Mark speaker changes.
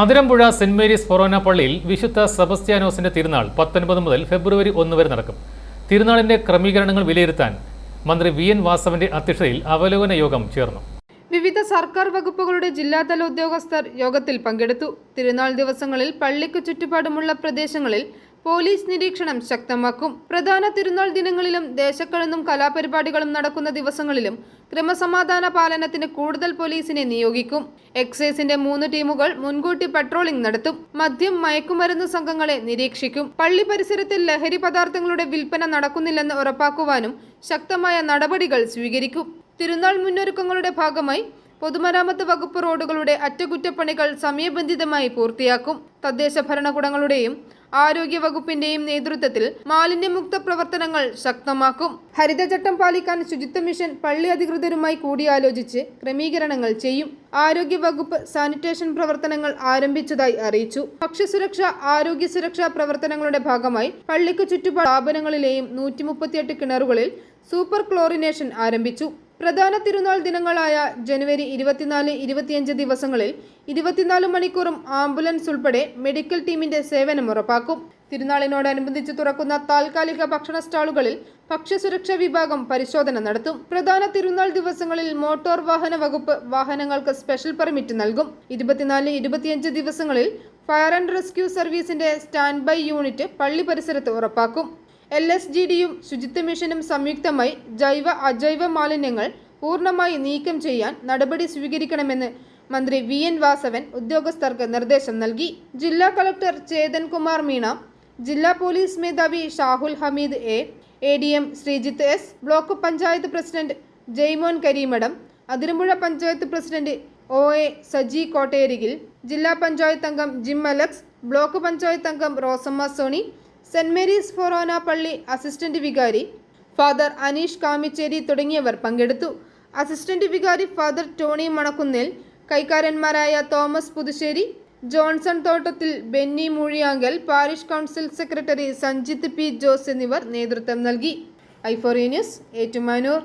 Speaker 1: Athirampuzha saint Mary's ഫൊറോന പള്ളിയിൽ വിശുദ്ധ സെബസ്ത്യാനോസിന്റെ തിരുനാൾ പത്തൊൻപത് മുതൽ ഫെബ്രുവരി ഒന്ന് വരെ നടക്കും. തിരുനാളിന്റെ ക്രമീകരണങ്ങൾ വിലയിരുത്താൻ മന്ത്രി വി എൻ വാസവന്റെ അധ്യക്ഷതയിൽ അവലോകന യോഗം ചേർന്നു.
Speaker 2: വിവിധ സർക്കാർ വകുപ്പുകളുടെ ജില്ലാതല ഉദ്യോഗസ്ഥർ യോഗത്തിൽ പങ്കെടുത്തു. തിരുനാൾ ദിവസങ്ങളിൽ പള്ളിക്ക് ചുറ്റുപാടുമുള്ള പ്രദേശങ്ങളിൽ പോലീസ് നിരീക്ഷണം ശക്തമാക്കും. പ്രധാന തിരുനാൾ ദിനങ്ങളിലും ദേശക്കളെന്നും കലാപരിപാടികളും നടക്കുന്ന ദിവസങ്ങളിലും ക്രമസമാധാന പാലനത്തിന് കൂടുതൽ പോലീസിനെ നിയോഗിക്കും. എക്സൈസിന്റെ മൂന്ന് ടീമുകൾ മുൻകൂട്ടി പട്രോളിംഗ് നടത്തും. മദ്യം മയക്കുമരുന്ന് സംഘങ്ങളെ നിരീക്ഷിക്കും. പള്ളി പരിസരത്തിൽ ലഹരി പദാർത്ഥങ്ങളുടെ വിൽപ്പന നടക്കുന്നില്ലെന്ന് ഉറപ്പാക്കുവാനും ശക്തമായ നടപടികൾ സ്വീകരിക്കും. തിരുനാൾ മുന്നൊരുക്കങ്ങളുടെ ഭാഗമായി പൊതുമരാമത്ത് വകുപ്പ് റോഡുകളുടെ അറ്റകുറ്റപ്പണികൾ സമയബന്ധിതമായി പൂർത്തിയാക്കും. തദ്ദേശ ഭരണകൂടങ്ങളുടെയും ആരോഗ്യ വകുപ്പിന്റെയും നേതൃത്വത്തിൽ മാലിന്യമുക്ത പ്രവർത്തനങ്ങൾ ശക്തമാക്കും. ഹരിതചട്ടം പാലിക്കാൻ ശുചിത്വ മിഷൻ പള്ളി അധികൃതരുമായി കൂടിയാലോചിച്ച് ക്രമീകരണങ്ങൾ ചെയ്യും. ആരോഗ്യ വകുപ്പ് സാനിറ്റേഷൻ പ്രവർത്തനങ്ങൾ ആരംഭിച്ചതായി അറിയിച്ചു. ഭക്ഷ്യസുരക്ഷ ആരോഗ്യ സുരക്ഷാ പ്രവർത്തനങ്ങളുടെ ഭാഗമായി പള്ളിക്ക് ചുറ്റുപാട് സ്ഥാപനങ്ങളിലെയും നൂറ്റി കിണറുകളിൽ സൂപ്പർ ക്ലോറിനേഷൻ ആരംഭിച്ചു. പ്രധാന തിരുനാൾ ദിനങ്ങളായ ജനുവരി ഇരുപത്തിനാല് ഇരുപത്തിയഞ്ച് ദിവസങ്ങളിൽ ഇരുപത്തിനാല് മണിക്കൂറും ആംബുലൻസ് ഉൾപ്പെടെ മെഡിക്കൽ ടീമിന്റെ സേവനം ഉറപ്പാക്കും. തിരുനാളിനോടനുബന്ധിച്ച് തുറക്കുന്ന താൽക്കാലിക ഭക്ഷണ സ്റ്റാളുകളിൽ ഭക്ഷ്യസുരക്ഷാ വിഭാഗം പരിശോധന നടത്തും. പ്രധാന തിരുനാൾ ദിവസങ്ങളിൽ മോട്ടോർ വാഹന വകുപ്പ് വാഹനങ്ങൾക്ക് സ്പെഷ്യൽ പെർമിറ്റ് നൽകും. ഇരുപത്തിനാല് ഇരുപത്തിയഞ്ച് ദിവസങ്ങളിൽ ഫയർ ആൻഡ് റെസ്ക്യൂ സർവീസിന്റെ സ്റ്റാൻഡ് ബൈ യൂണിറ്റ് പള്ളി പരിസരത്ത് ഉറപ്പാക്കും. എൽ എസ് ജി ഡിയും ശുചിത്വ മിഷനും സംയുക്തമായി ജൈവ അജൈവ മാലിന്യങ്ങൾ പൂർണമായി നീക്കം ചെയ്യാൻ നടപടി സ്വീകരിക്കണമെന്ന് മന്ത്രി വി എൻ വാസവൻ ഉദ്യോഗസ്ഥർക്ക് നിർദ്ദേശം നൽകി. ജില്ലാ കളക്ടർ ചേതൻ കുമാർ മീണ ജില്ലാ പോലീസ് മേധാവി Shahul Hameed A A D M Sreejith S block panchayat president Jaimon Karimadom Athirampuzha panchayat president O A Saji Kottayarikil ജില്ലാ പഞ്ചായത്ത് അംഗം ജിം അലക്സ് ബ്ലോക്ക് പഞ്ചായത്ത് അംഗം Rosamma Sony Saint Mary's forane പള്ളി അസിസ്റ്റന്റ് വികാരി father Aneesh Kamichery തുടങ്ങിയവർ പങ്കെടുത്തു. Assistant വികാരി father Tony Manakkunnil കൈക്കാരന്മാരായ Thomas Puthussery Johnson Thottathil Benny Moozhiyankal parish council secretary Sanjith P Jose എന്നിവർ നേതൃത്വം നൽകി. ഐഫോറി ന്യൂസ് ഏറ്റുമാനൂർ.